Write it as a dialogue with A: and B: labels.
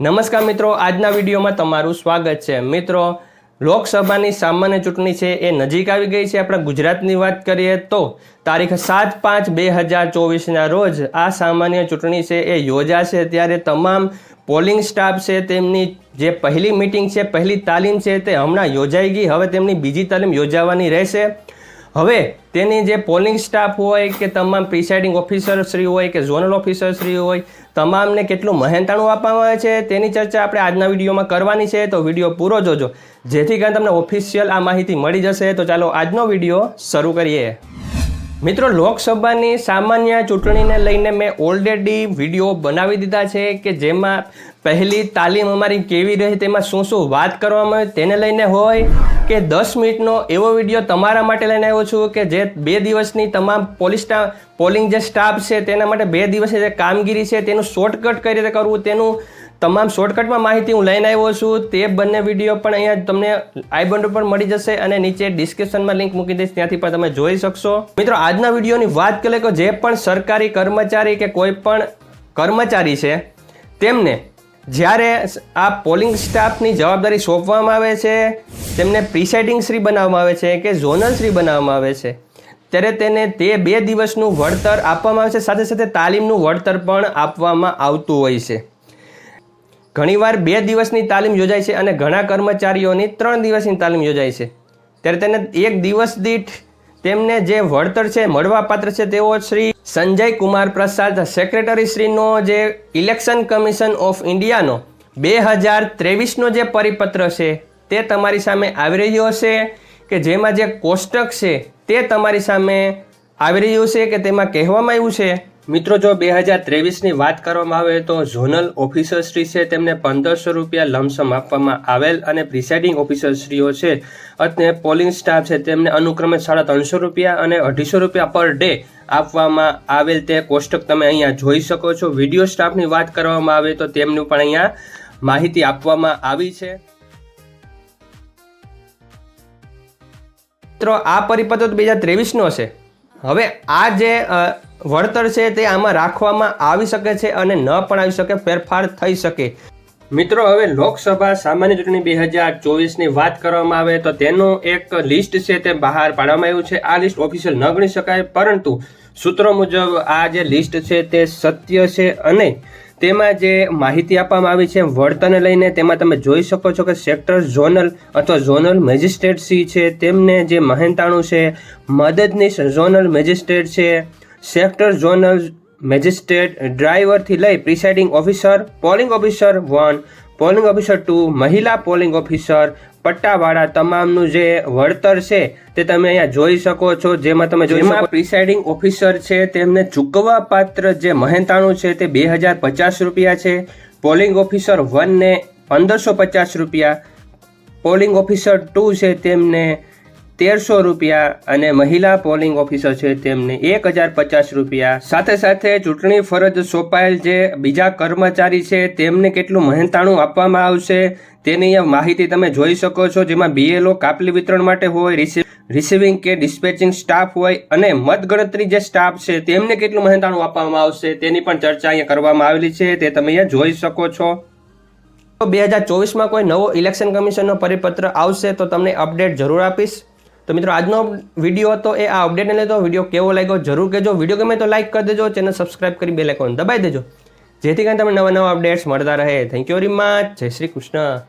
A: નમસ્કાર મિત્રો, આજના વિડીયોમાં તમારું સ્વાગત છે. મિત્રો, લોકસભાની સામાન્ય ચૂંટણી છે, એ નજીક આવી ગઈ છે. આપણે ગુજરાતની વાત કરીએ તો તારીખ સાત પાંચ બે હજાર ચોવીસના રોજ આ સામાન્ય ચૂંટણી છે, એ યોજાશે. ત્યારે તમામ પોલિંગ સ્ટાફ છે, તેમની જે પહેલી મિટિંગ છે, પહેલી તાલીમ છે, તે હમણાં યોજાઈ ગઈ. હવે તેમની બીજી તાલીમ યોજાવાની રહેશે. હવે તેની જે પોલિંગ સ્ટાફ હોય કે તમામ પ્રિસાઇડિંગ ઓફિસર શ્રી હોય કે ઝોનલ ઓફિસર શ્રી હોય, તમામને કેટલું મહેનતાણું આપવામાં આવે છે તેની ચર્ચા આપણે આજના વિડીયોમાં કરવાની છે. તો વીડિયો પૂરો જોજો. જેથી કરીને તમને ઓફિશિયલ આ માહિતી મળી જશે. તો ચાલો આજનો વીડિયો શરૂ કરીએ. મિત્રો, લોકસભાની સામાન્ય ચૂંટણીને લઈને મેં ઓલરેડી વીડિયો બનાવી દીધા છે કે જેમાં પહેલી તાલીમ અમારી કેવી રહી તેમાં શું શું વાત કરવામાં આવે તેને લઈને હોય કે દસ મિનિટનો એવો વીડિયો તમારા માટે લઈને આવ્યો છું કે જે બે દિવસની તમામ પોલીસ પોલિંગ જે સ્ટાફ છે તેના માટે બે દિવસની જે કામગીરી છે તેનું શોર્ટકટ કઈ રીતે કરવું, તેનું તમામ શોર્ટકટમાં માહિતી હું લઈને આવ્યો છું. તે બંને વીડિયો પણ અહીંયા તમને આઈ બટન પર મળી જશે અને નીચે ડિસ્ક્રિપ્શનમાં લિંક મૂકી દઈશ, ત્યાંથી પણ તમે જોઈ શકશો. મિત્રો, આજના વિડીયોની વાત કરીએ કે જે પણ સરકારી કર્મચારી કે કોઈ પણ કર્મચારી છે, તેમને જ્યારે આ પોલિંગ સ્ટાફની જવાબદારી સોંપવામાં આવે છે, તેમને પ્રિસાઇડિંગ શ્રી બનાવવામાં આવે છે કે ઝોનલ શ્રી બનાવવામાં આવે છે, ત્યારે તેને તે બે દિવસનું વળતર આપવામાં આવે છે, સાથે સાથે તાલીમનું વળતર પણ આપવામાં આવતું હોય છે. ઘણીવાર બે દિવસની તાલીમ યોજાય છે અને ઘણા કર્મચારીઓની ત્રણ દિવસની તાલીમ યોજાય છે, ત્યારે તેને એક દિવસ દીઠ તેમને જે વળતર છે, મળવાપાત્ર છે, તેઓ શ્રી સંજય કુમાર પ્રસાદ સેક્રેટરી શ્રીનો જે ઇલેક્શન કમિશન ઓફ ઇન્ડિયાનો બે હજાર ત્રેવીસનો જે પરિપત્ર છે, તે તમારી સામે આવી રહ્યો હશે કે જેમાં જે કોષ્ટક છે, તે તમારી સામે આવી રહ્યું છે કે તેમાં કહેવામાં આવ્યું છે? મિત્રો, જો બે હજાર ત્રેવીસની વાત કરવામાં આવે તો ઝોનલ ઓફિસરશ્રી છે તેમને પંદરસો રૂપિયા લમસમ આપવામાં આવેલ અને પ્રિસાઇડિંગ ઓફિસરશ્રીઓ છે અને પોલિંગ સ્ટાફ છે તેમને અનુક્રમે સાડા ત્રણસો રૂપિયા અને અઢીસો રૂપિયા પર ડે આપવામાં આવેલ તે કોષ્ટક તમે અહીંયા જોઈ શકો છો. વીડિયો સ્ટાફની વાત કરવામાં આવે તો તેમનું પણ અહીંયા માહિતી આપવામાં આવી છે. મિત્રો, આ પરિપત્ર બે હજાર ત્રેવીસનો છે. હવે આ જે વળતર છે તે આમાં રાખવામાં આવી શકે છે અને ન પણ આવી શકે, ફેરફાર થઈ શકે. મિત્રો, હવે લોકસભા સામાન્ય ચૂંટણી બે હજાર ચોવીસની વાત કરવામાં આવે તો તેનું એક લિસ્ટ છે તે બહાર પાડવામાં આવ્યું છે. આ લિસ્ટ ઓફિશિયલ ન ગણી શકાય, પરંતુ સૂત્રો મુજબ આ જે લિસ્ટ છે તે સત્ય છે અને તેમાં જે માહિતી આપવામાં આવી છે વળતરને લઈને તેમાં તમે જોઈ શકો છો કે સેક્ટર ઝોનલ અથવા ઝોનલ મેજિસ્ટ્રેટ સી છે, તેમને જે મહેનતાણું છે, મદદનીશ ઝોનલ મેજિસ્ટ્રેટ છે સેક્ટર ઝોનલ મેજિસ્ટ્રેટ ડ્રાઈવરથી લઈ presiding officer polling officer one polling officer two મહિલા પોલિંગ ઓફિસર પટ્ટાવાળા તમામનું જે વળતર છે તે તમે અહીંયા જોઈ શકો છો. જેમાં તમે જોઈ શકો પ્રિસાઇડિંગ ઓફિસર છે, તેમને ચૂકવવા પાત્ર જે મહેનતાણું છે તે બે હજાર પચાસ રૂપિયા છે. પોલિંગ ઓફિસર વનને પંદરસો પચાસ રૂપિયા. પોલિંગ ઓફિસર ટુ છે તેમને તેરસો રૂપિયા અને મહિલા પોલિંગ ઓફિસર છે તેમને એક હજાર પચાસ રૂપિયા. સાથે સાથે ચૂંટણી ફરજ સોંપાયેલ જે બીજા કર્મચારી છે. તેમને કેટલું મહેનતાણું આપવામાં આવશે તેની માહિતી તમે જોઈ શકો છો. જેમાં બીએલઓ કાપલી વિતરણ માટે હોય, રિસી, રિસીવિંગ કે ડિસ્પેચિંગ સ્ટાફ હોય અને મતગણતરી જે સ્ટાફ છે તેમને કેટલું મહેનતાણું આપવામાં આવશે તેની પણ ચર્ચા અહીંયા કરવામાં આવેલી છે. તે તમે અહીંયા જોઈ શકો છો. બે હજાર ચોવીસમાં કોઈ નવો ઇલેક્શન કમિશનનો પરિપત્ર આવશે તો તમને અપડેટ જરૂર આપીશ. તો મિત્રો, આજનો વીડિયો હતો એ આ અપડેટને લીધો. વીડિયો કેવો લાગ્યો જરૂર કહેજો. વીડિયો ગમે તો લાઈક કરી દેજો ચેનલ સબસ્ક્રાઇબ કરી બેલ આઇકોન દબાઈ દેજો. જેથી કરીને તમને નવા નવા અપડેટ્સ મળતા રહે. થેન્ક યુ વેરી મચ જય શ્રી કૃષ્ણ.